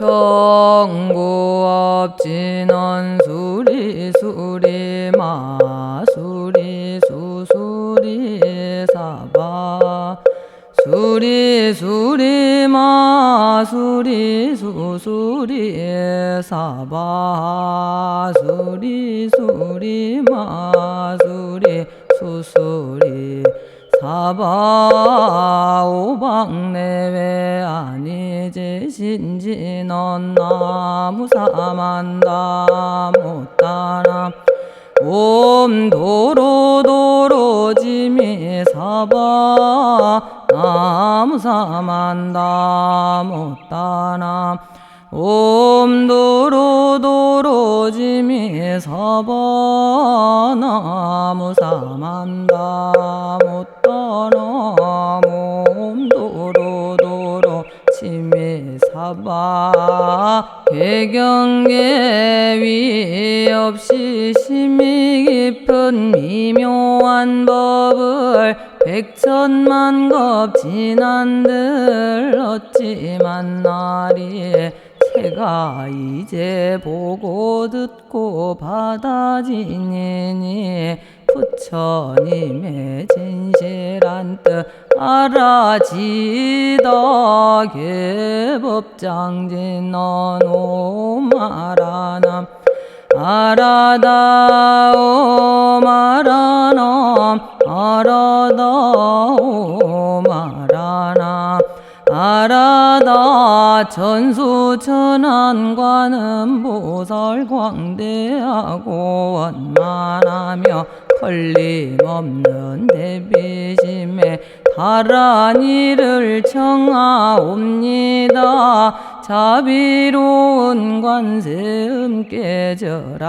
청구 업진원 수리 수리 마 수리 수수리 사바. 수리 수리 마 수리 수수리 사바. 수리 수리 마 수리 수수리 사바. 오방내외 신지 넌 나무 사만다 못다나 옴 도로 도로 지미 사바 나무 사만다 못다나 옴 도로 도로 지미 사바 나무 사만다 못다나 사바 개경계 위 없이 심이 깊은 미묘한 법을 백천만 겁 지난들 어찌 만나리 제가 이제 보고 듣고 받아지니니 부처님의 진실한 뜻 알아지다 개법장진 너노 마라남 아라다오 마라남 아라다오 마라남 아라다 전수천안관음 보살 광대하고 원만하며 걸림없는 대비심에 다란 이를 청하옵니다. 자비로운 관세음 깨져라옵나니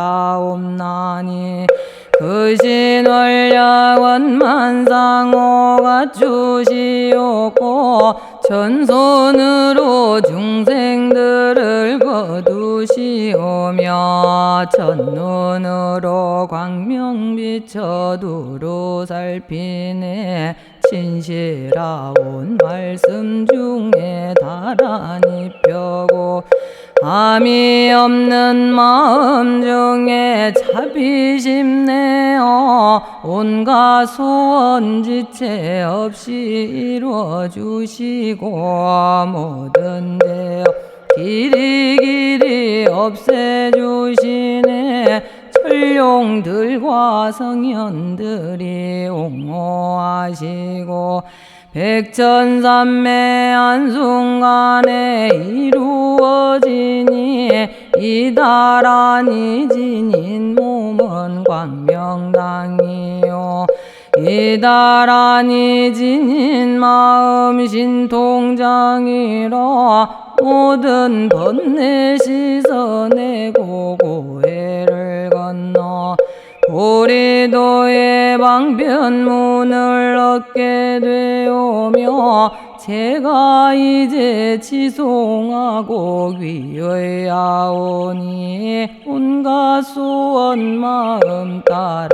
그 신월야원 만상호가 주시옵고 전손으로 중생들을 거두시오며 첫눈으로 광명 비쳐 두루 살피네 진실하온 말씀 중에 다란히 펴고 함이 없는 마음 중에 자비심내어 온갖 소원 지체 없이 이루어 주시고 모든 죄 길이 길이 없애 주시네. 천룡들과 성현들이 옹호하시고 백천삼매 한순간에 이루 어지니 이다란이 지닌 몸은 광명당이요. 이다란이 지닌 마음 신통장이라 모든 번뇌 씻어내고 고해를 건너 우리도의 방편문을 얻게 되오며 제가 이제 지송하고 귀의하오니 온갖 소원 마음 따라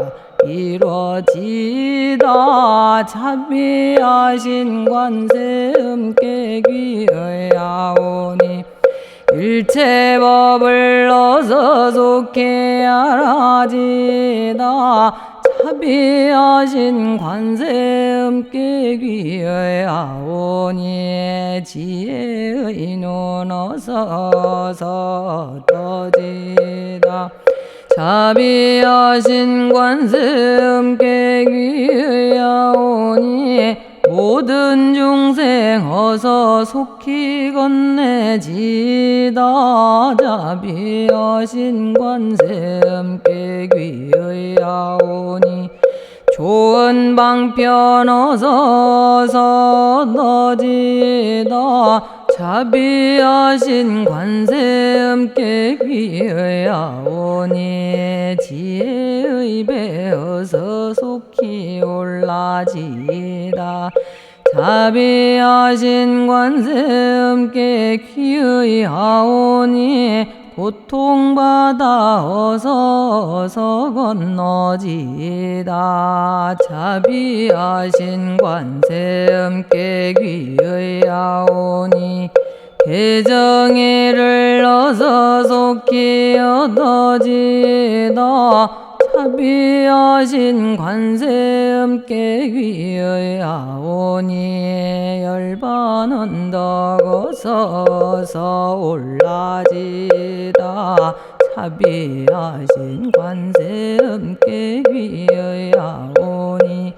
이루어지다. 자비하신 관세음께 귀의하오니 일체법을 어서 속해 알아지다 자비하신 관세음께 귀의하오니 지혜의 눈 어서 떠지다. 자비하신 관세음께 귀의하오니 모든 중생 어서 속히 건네지다. 자비하신 관세음께 귀의하오니 좋은 방편 어서 너지다. 자비하신 관세음께 귀의하오니 지혜의 배어서 속히 올라지다. 자비하신 관세음께 귀의 하오니 고통받아 어서 어서 건너지다. 자비하신 관세음께 귀의하오니 대정의를 살러서 속히 얻어지다. 차 비하신 관세음께 귀의 아오니 열반 언덕 서서 올라지다. 차비하신 관세음께 귀의 아오니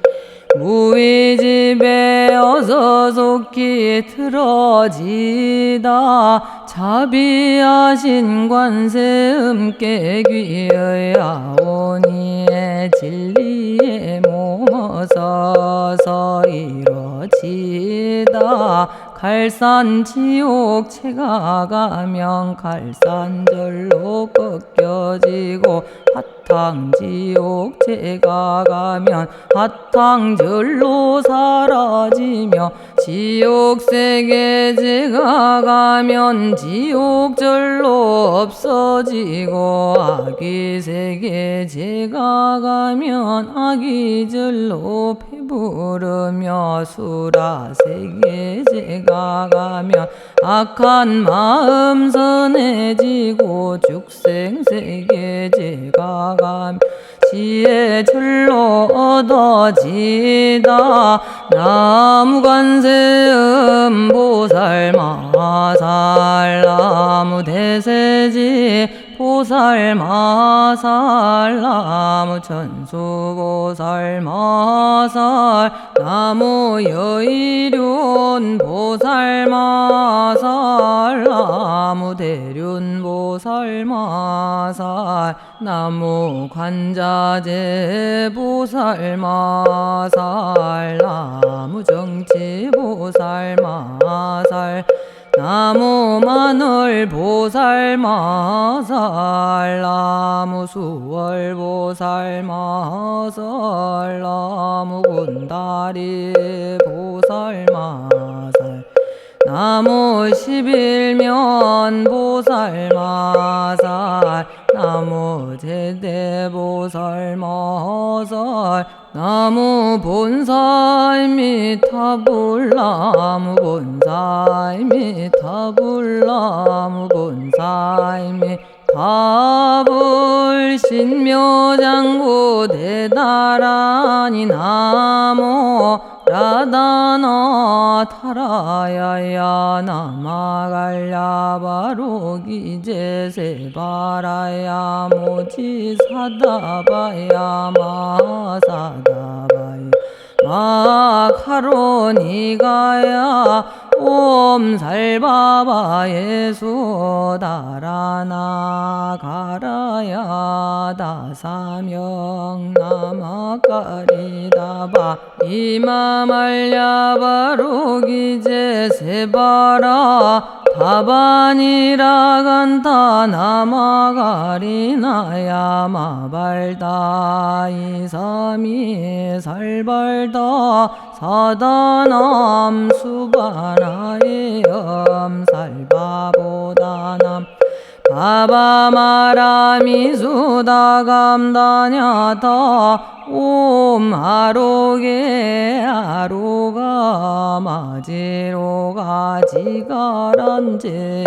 무의 집에 어서 속히 틀어지다 자비하신 관세음께 귀의 아오니의 진리에 몸어서서 이뤄지다. 갈산 지옥 채가 가면 갈산절로 꺾여지고 하탕 지옥 채가 가면 하탕절로 사라지며 지옥 세계 제가 가면 지옥절로 없어지고 아기 세계 제가 가면 아기절로 배부르며 수라 세계 제가 가면 악한 마음 선해지고 죽생 세계 제가 가면 지혜 절로 얻어지다. 나무관세음 보살 마살 나무 대세지 보살 마살 나무 천수 보살 마살 나무 여의륜 보살 마살 나무 대륜 보살 마살 나무 관자재 보살 마살 나무 정치 보살 마살 나무 마늘 보살 마살 나무 수월 보살 마살 나무 군다리 보살 마살 나무 십일면 보살 마살 나무 제대 보살 마살 나무 본사이 미타불 나무 본사이 미타불 나무 본사이 미타불. 신묘장구 대다라니 나무 라다나 타라야야 나마갈야 바로기제 세바라야 모지 사다바야 마사다바야. 마카로니가야 옴 살바바 예수 다라나 가라야 다사명 나마까리다바. 이마말야 바로기제 세바라. 다바니라 간타 나마가리나야. 마발다 이삼이 살발다. 사다남 수바나 의 엄살바보다남. 바바마라미 수다감다냐타 옴 아로게 아로가 마지로가 지가란제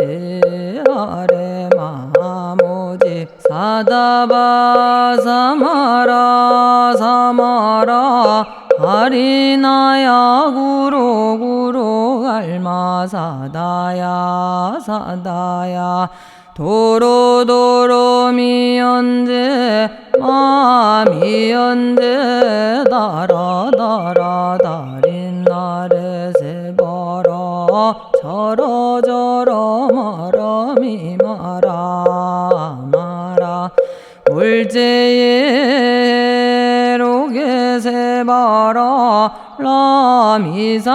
아레 마모지. 사다바 사마라 사마라 하리나야 구로 구로 갈마 사다야 사다야. 도로 도로 미연제 마 미연제 다라 다라 다린 나레 세바라 저러 저러 마라 마라. 물제에 로게 세바라 라미사미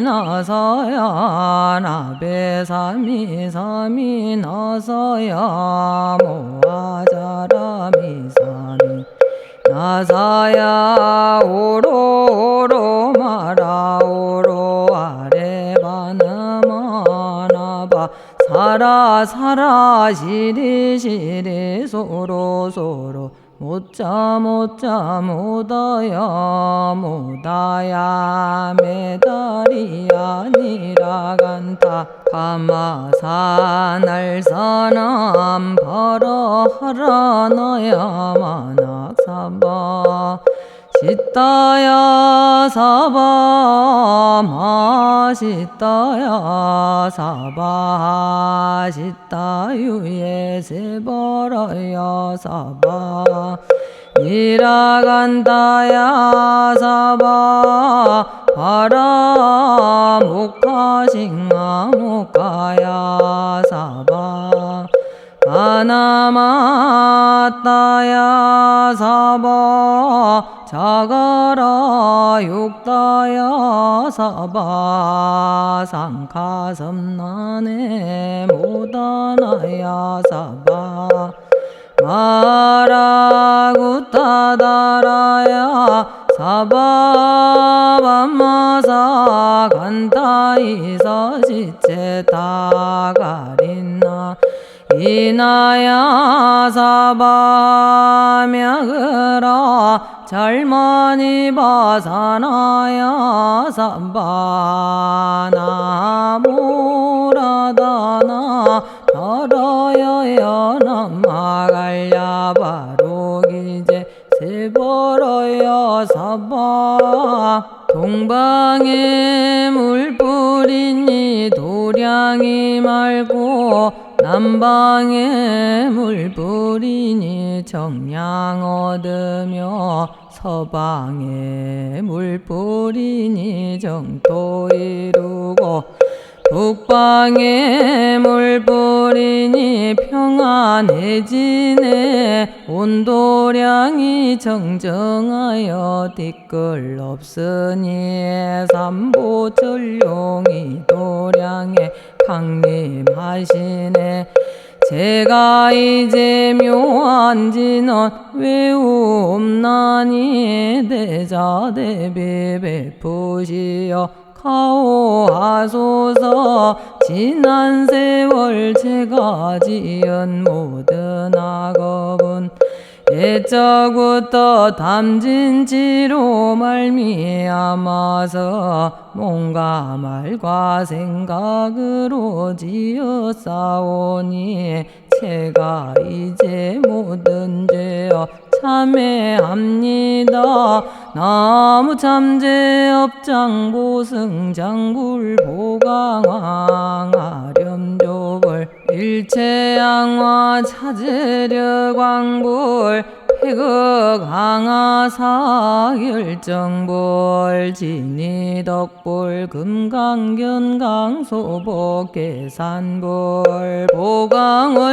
나서야 나베사미 사미 나서야 모아자라미사미 나사야 오로 오로 마라 오로 아레바나마나바 사라 사라 시리 시리 소로 소로 못자 못자 못하여 못하야 메달이 아니라 간다 가마사 날선함 벌어하라 너야 만악사바 시다야 사바. 마시다야 사바. 시다유에 세버라야 사바. 이라간다야 사바. 바라 목하싱아 목가야 사바 아나마따야 사바 자가라 육다야 사바 상카섬나네 모다나야 사바 마라구타다라야 사바밤마사 간다이서 시체 다가린나 이나야 사바명으라 잘만이 바사나야 삼바나모라다나 달아야야 남마갈야 바로기제 세벌어야 사바 동방에 물 뿌리니 도량이 말고 남방에 물 뿌리니 정량 얻으며 서방에 물 뿌리니 정토 이루고 북방에 물 뿌리니 평안해지네 온도량이 정정하여 띠끌 없으니 삼보전룡이 도량에 강림하시네. 제가 이제 묘한 진원 외움나니 대자 대비 베푸시어 가오하소서. 지난 세월 제가 지은 모든 악업은 옛적부터 담진지로 말미암아서 뭔가 말과 생각으로 지었사오니 제가 이제 모든 죄어 참회합니다. 나무 참제 업장 보승장굴 보강왕 아렴조벌 일체양화 찾으려 광불 태극 항하사 결정볼 진이덕볼 금강견 강소복 계산볼 보강월전묘음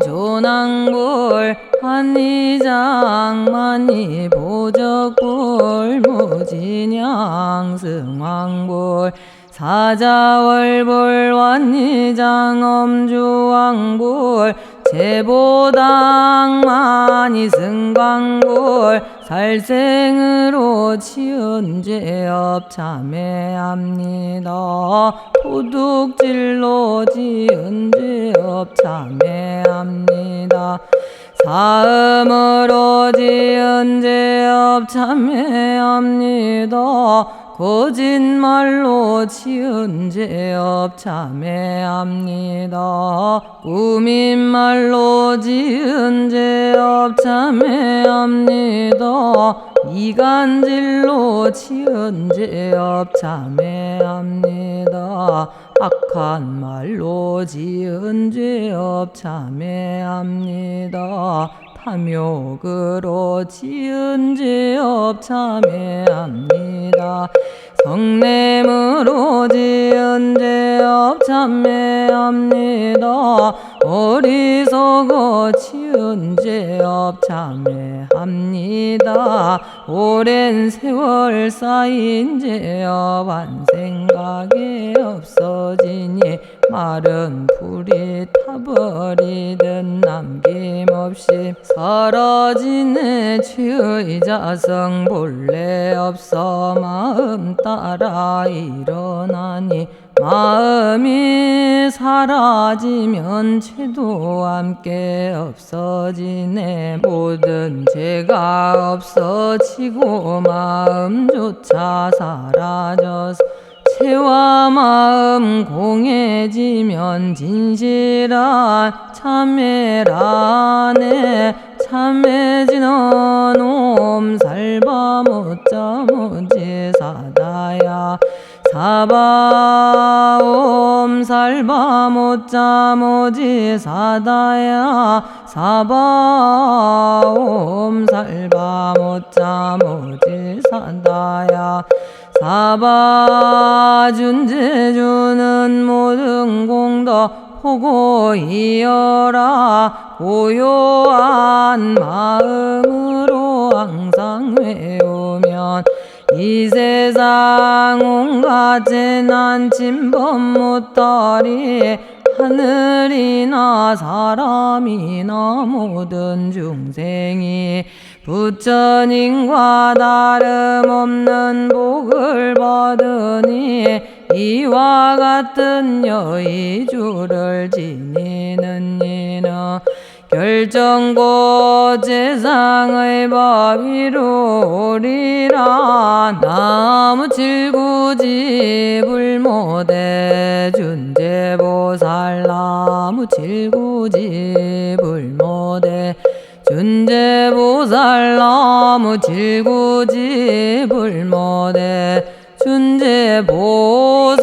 조낭볼 한이장 만이 보적볼 무진양 승왕볼 사자월볼 완이장 엄주왕볼 제보당 많이 승광골 살생으로 치은 죄업 참회합니다. 도둑질로 지은 죄업 참회합니다. 사음으로 지은 죄업 참회합니다 거짓말로 지은 죄업 참회합니다. 꾸민 말로 지은 죄업 참회합니다. 이간질로 지은 죄업 참회합니다. 악한 말로 지은 죄업 참회합니다. 탐욕으로 지은 죄업 참회합니다. 성냄으로 지은 죄업 참회합니다. 어리석어 지은 죄 업 참회합니다. 오랜 세월 쌓인 죄업 한 생각에 없어지니 마른 풀이 타버리듯 남김없이 없이 사라지네 치의 자성 본래 없어 마음 따라 일어나니 마음이 사라지면 죄도 함께 없어지네. 모든 죄가 없어지고 마음조차 사라져서 채와 마음 공해지면 진실한 참회라네. 참해지는 옴 살바 못자 모지 사다야 사바옴 살바 못자 모지 사다야 사바옴 살바 못자 모지 사다야 사바 준제주는 모든 공덕 보고 이어라 고요한 마음으로 항상 외우면 이 세상 온갖 재난 침범 못하리 하늘이나 사람이나 모든 중생이 부처님과 다름없는 복을 받으니 이와 같은 여의주를 지니는 이는 결정고 세상의 법이로 오리라. 나무 칠구지 불모대 준제보살. 나무 칠구지 불모대 준제보살. 나무 칠구지 불모대 준제보살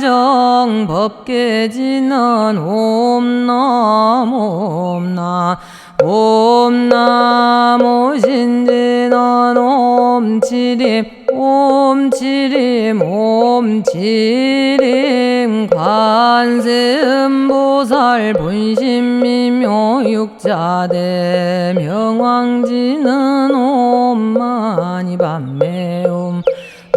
정 법계지는 옴남 옴나 옴나모 신지는 옴치림 옴치림 옴치림 관세음보살 본심미묘 육자대 명왕지는 옴마니 밤매옴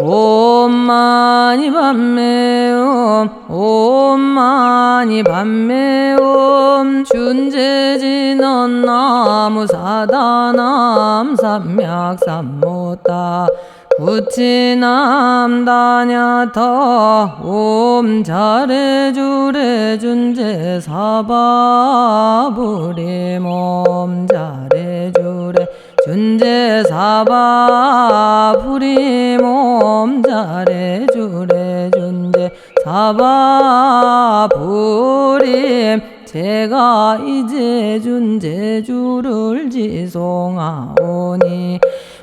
옴 마니 밤매옴 옴 마니 밤매옴 준재지는 나무 사다남 삼맥 삼모다. 구치남 다냐터 옴 잘해주래 준재 사바부림 옴 잘해주래 준재 사바 부리 몸 잘해주래 준재 사바 부림 제가 이제 준재주를 지송하오니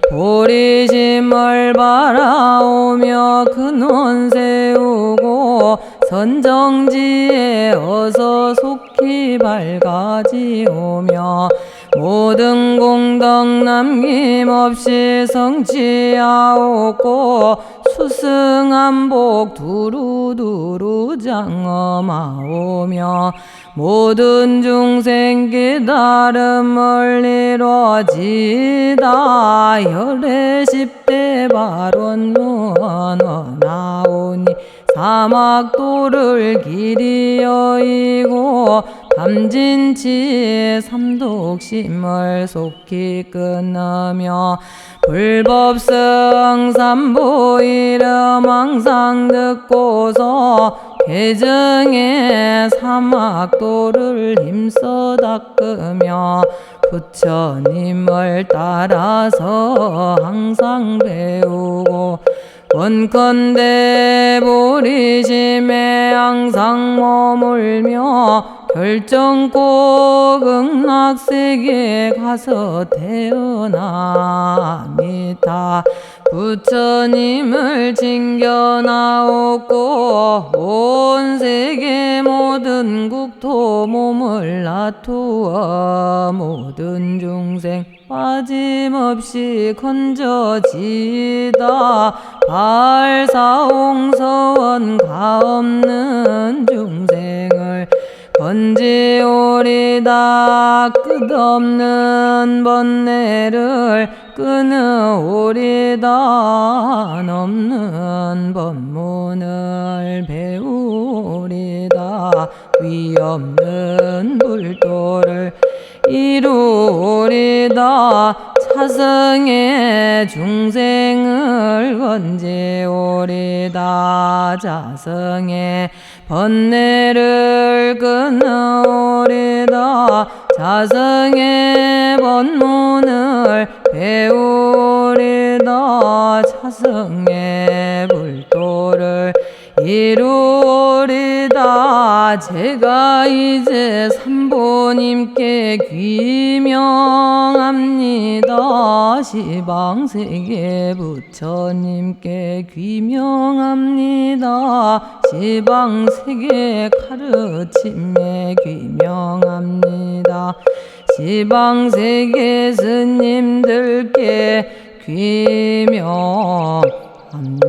보리심을 바라오며 근원 세우고 선정지에 어서 속히 밝아지오며 모든 공덕 남김없이 성취하옵고 수승한복 두루두루 장엄하오며 모든 중생 깨달음을 이루어지다 열의 십대 발원문 나오니 사막도를 길이 여의고 담진치 삼독심을 속히 끊으며 불법성 삼보 이름 항상 듣고서 개정의 사막도를 힘써 닦으며 부처님을 따라서 항상 배우고 원컨대 보리심에 항상 머물며 결정코 극락세계에 가서 태어나니다 부처님을 징겨나옵고 온 세계 모든 국토 몸을 나투어 모든 중생 빠짐없이 건져지다. 발사홍서원 가없는 중생을 건지오리다 끝없는 번뇌를 끊으오리다. 넘는 법문을 배우리다. 위없는 불도를 이루리다 차성의 중생을 건지오리다 자성의 번뇌를 끊으리다. 자성의 본문을 배우리다. 차성의 불도를 이루리다. 제가 이제 삼보님께 귀명합니다. 시방세계 부처님께 귀명합니다. 시방세계 가르침에 귀명합니다. 시방세계 스님들께 귀명 합니다.